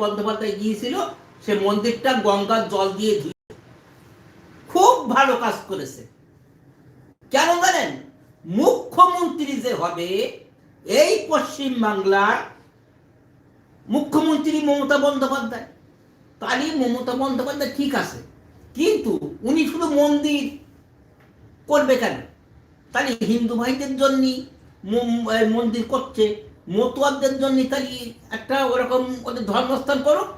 বন্দ্যোপাধ্যায় গিয়েছিল, সে মন্দিরটা গঙ্গার জল দিয়ে ধুয়ে খুব ভালো কাজ করেছে। কেন জানেন? মুখ্যমন্ত্রী যে হবে, এই পশ্চিম বাংলার মুখ্যমন্ত্রী মমতা বন্দ্যোপাধ্যায়। তারই মমতা বন্দ্যোপাধ্যায় ঠিক আছে, কিন্তু উনি শুধু মন্দির করবে কেন? তাহলে হিন্দু ভাইদের জন্য মন্দির করছে। মতুয়াদের জন্য তাহলে একটা ওরকম ওদের ধর্মস্থান করুক,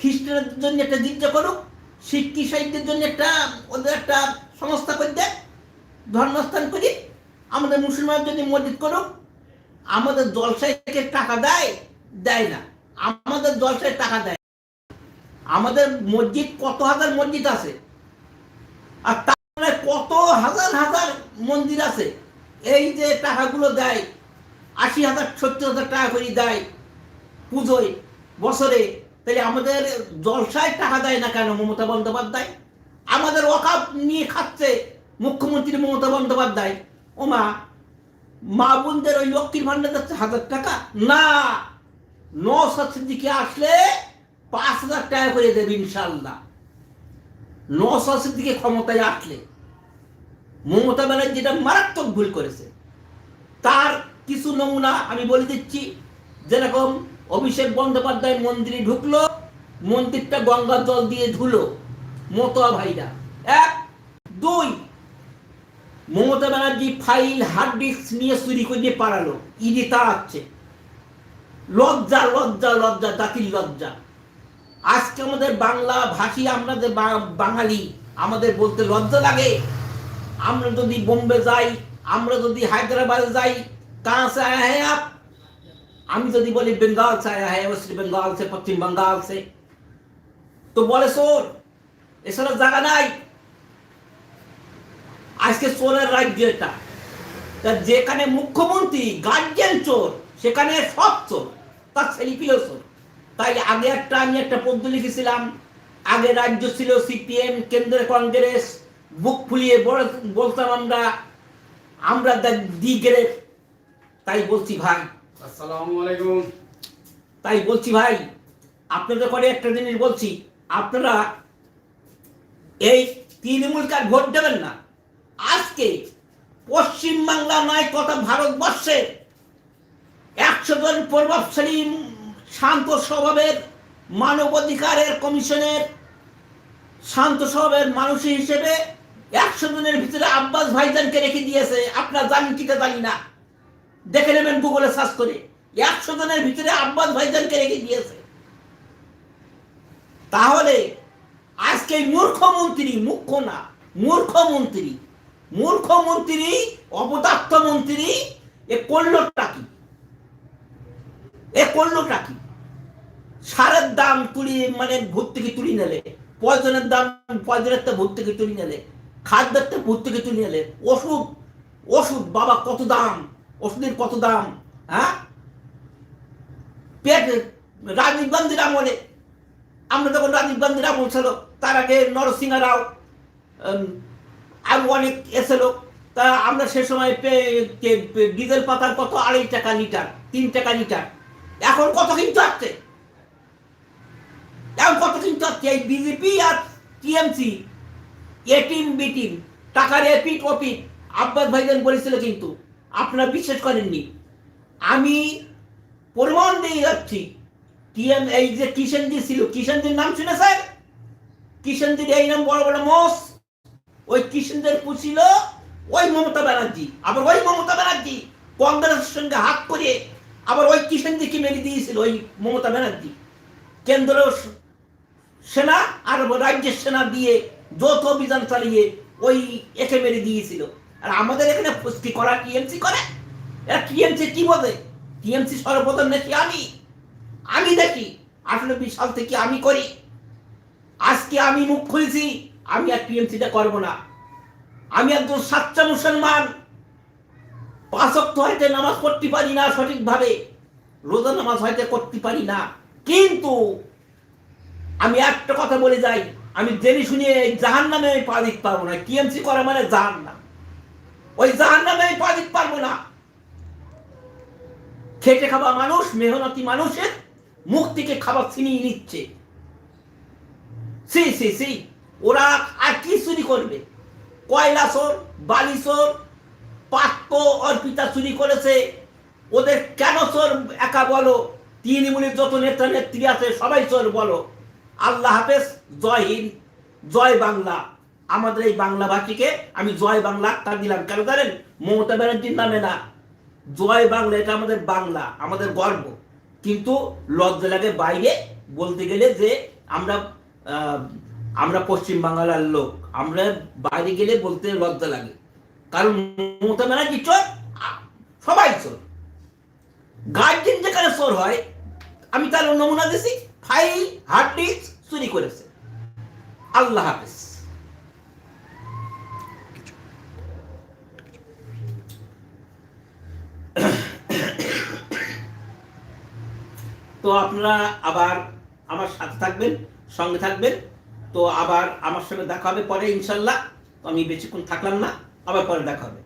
খ্রিস্টানদের জন্য একটা গির্জা করুক, শিখ সাহিত্যের জন্য একটা ওদের একটা সংস্থা করে দেয়, ধর্মস্থান করি। আমাদের মুসলমানদের জন্য মসজিদ করুক। আমাদের জলসাইকে টাকা দেয় দেয় না। আমাদের জলসায় টাকা দেয়। আমাদের মসজিদ কত হাজার মসজিদ আছে? আর তারপরে কত হাজার হাজার মন্দির আছে? এই যে টাকাগুলো দেয় আশি হাজার, সত্তর হাজার টাকা করে দেয় পুজোয়, বছরে। তাহলে আমাদের জলসায় টাকা দেয় না কেন মমতা বন্দ্যোপাধ্যায়? আমাদের অকাপ নিয়ে খাচ্ছে মুখ্যমন্ত্রী মমতা বন্দ্যোপাধ্যায়। ওমা মা বোনদের ওই লক্ষ্মীর ভান্ডার যাচ্ছে হাজার টাকা? না নশো দিকে আসলে পাঁচ হাজার টাকা করে দেবে ইনশাল্লাহ। নশো দিকে ক্ষমতায় আসলে মমতা ব্যানার্জি যেটা মারাত্মক ভুল করেছে। তার কিছু নমুনা আমি বলে দিচ্ছি। যেরকম অভিষেক বন্দ্যোপাধ্যায় মন্দিরে ঢুকলো, মন্দিরটা গঙ্গার জল দিয়ে ধুলো মতোয়া ভাইরা। এক, দুই, Mamata Banerjee file hard disk নিয়ে চুরি করে পালালো ইডি তাড়াচ্ছে। লজ্জা লজ্জা লজ্জা, জাতির লজ্জা। আজকে আমাদের বাংলা ভাষী, আমরা যে বাঙালি, আমাদের বলতে লজ্জা লাগে। আমরা যদি বোম্বে যাই, আমরা যদি হায়দ্রাবাদ যাই कहाँ से आया है आप আমি যদি বলি বেঙ্গল से आया है वेस्ट बंगाल से पश्चिम बंगाल से তো বলে সোর এছাড়া জায়গা নাই আজকে চোরের রাজ্য এটা তা যেখানে মুখ্যমন্ত্রী গার্জিয়ান চোর সেখানে সব চোর তার ছেলিপিও চোর তাই আগে একটা আমি একটা পদ্য লিখেছিলাম আগে রাজ্য ছিল সিপিএম কেন্দ্রের কংগ্রেস বুক ফুলিয়ে বল- বলতাম আমরা আমরা দি গ্রেট তাই বলছি ভাই। আসসালামু আলাইকুম। তাই বলছি ভাই আপনাদের করে একটা জিনিস বলছি। আপনারা এই তৃণমূলকে আর ভোট দেবেন না? আজকে পশ্চিমবাংলা নয় কথা ভারতবর্ষের একশো জন প্রভাবশালী শান্ত স্বভাবের মানবাধিকারের কমিশনের শান্ত স্বভাবের মানুষ হিসেবে একশো জনের ভিতরে আব্বাস ভাইজানকে রেখে দিয়েছে। আপনার জানি কিটা জানি না। দেখে নেবেন গুগলে সার্চ করে। একশো জনের ভিতরে আব্বাস ভাইজানকে রেখে দিয়েছে। তাহলে আজকে মূর্খমন্ত্রী মুখ্য না মূর্খমন্ত্রী মূর্খমন্ত্রী অপদার্থ মন্ত্রী, এ করলোটা কি? এ করলোটা কি? সারের দাম তুলি মানে ভূত থেকে তুলি নেলে, পয়জনের দাম পয়জনের তো ভূত থেকে তুলি নেলে, খাদ্যের তো ভূত থেকে তুলি নেলে, ওষুধ ওষুধ, বাবা কত দাম? ওষুধের কত দাম হ্যাঁ? পেট রাজীব গান্ধীর আমলে আমরা যখন রাজীব গান্ধীর আমল ছিল তার আগে নরসিংহ রাও আরও অনেক এসেছিল। তা আমরা সে সময় ডিজেল পাতার কত আড়াই টাকা লিটার, তিন টাকা লিটার। এখন কত কিন্তু আসছে এখন কত কিন্তু আসছে এই BJP R TMC A team B team টাকার এপিট ওপিট আব্বাস ভাইজান বলেছিল কিন্তু। আপনারা বিশ্বাস করেননি। আমি প্রমাণ দিয়ে যাচ্ছি। টিএম এই যে কিষেনজি ছিল, কিষেনজির নাম শুনেছেন কিষেনজির এই নাম বড় বড় মোষ। ওই কিষেনদের পুছিল ওই মমতা ব্যানার্জি। আবার ওই মমতা ব্যানার্জি কংগ্রেসের সঙ্গে হাত করে আবার ওই কিষেনজিকে মেরে দিয়েছিল ওই মমতা ব্যানার্জি। কেন্দ্র সেনা আর রাজ্যের সেনা দিয়ে যৌথ অভিযান চালিয়ে ওই একে মেরে দিয়েছিল। আর আমাদের এখানে করা টিএমসি করে? এরা টিএমসি কি বলে? টিএমসি সর্বপ্রথম নাকি আমি? আমি দেখি। আঠানব্বই সাল থেকে আমি করি। আজকে আমি মুখ খুলছি, আমি আর টিএমসিটা করব না। আমি একজন সাচ্চা মুসলমান। পাঁচক্ত হয়তো নামাজ পড়তে পারি না সঠিকভাবে। রোজা নামাজ হয়তো করতে পারি না। কিন্তু আমি একটা কথা বলে যাই। আমি জেনে শুনে এই জাহান নামে আমি পা দিতে পারব না। টিএমসি করা মানে জাহান নাম ওই জাহান নামে আমি পা দিতে পারব না। খেটে খাওয়া মানুষ, মেহনতি মানুষের মুখ থেকে খাবার ছিনিয়ে নিচ্ছে। সি সি সি, ওরা আর কি চুরি করবে? কয়লা চোর, বালি চোর পাত্র অর্পিতা চুরি করেছে। ওদের কেন চোর? একা বলো। তৃণমূলের যত নেতা নেত্রী আছে, সবাই চোর বলো। আল্লাহ হাফেজ, জয় হিন্দ, জয় বাংলা। আমাদের এই বাংলা ভাষীকে আমি জয় বাংলা আখ্যা দিলাম। কেন জানেন? মমতা ব্যানার্জির নামে না। জয় বাংলা, এটা আমাদের বাংলা, আমাদের গর্ব। কিন্তু লজ্জা লাগে বাইরে বলতে গেলে যে আমরা আমরা পশ্চিম বাংলার লোক। আমরা বাইরে গেলে বলতে লজ্জা লাগে। কারণ মমতা ব্যানার্জি চোর সবাই চোর। গার্জেন যেখানে চোর হয়, আমি তার নমুনা দিছি ফাইল হার্ড ডিস্ক চুরি করেছে। আল্লাহ হাফেজ। তো আপনারা আবার আমার সাথে থাকবেন, সঙ্গে থাকবেন। তো আবার আমার সঙ্গে দেখা হবে পরে ইনশাল্লাহ। আমি বেশিক্ষণ থাকলাম না, আবার পরে দেখা হবে।